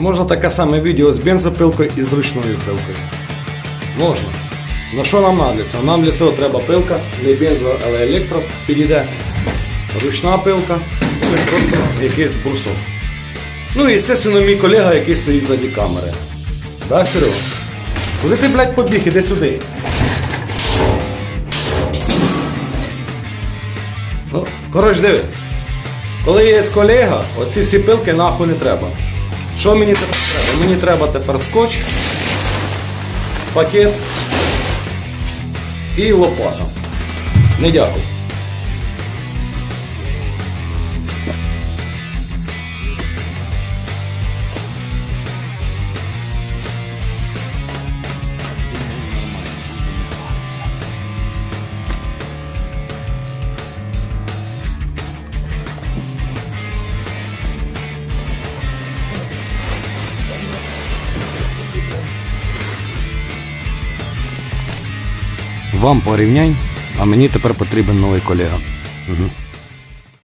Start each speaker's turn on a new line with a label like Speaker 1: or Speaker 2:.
Speaker 1: можна таке саме відео з бензопилкою і з ручною пилкою. Можна. Ну що нам для цього? Нам для цього треба пилка, не бензо, але електро підійде. Ручна пилка, ну просто якийсь брусок. Ну і, звісно, мій колега, який стоїть ззаді камери. Да, Серега? Куди ти, блядь, побіг? Іди сюди. Ну, коротше, дивись. Коли є колега, оці всі пилки нахуй не треба. Що мені тепер треба? Мені треба тепер скотч, пакет і лопата. Не дякую. Вам порівнянь, а мені тепер потрібен новий колега. Угу.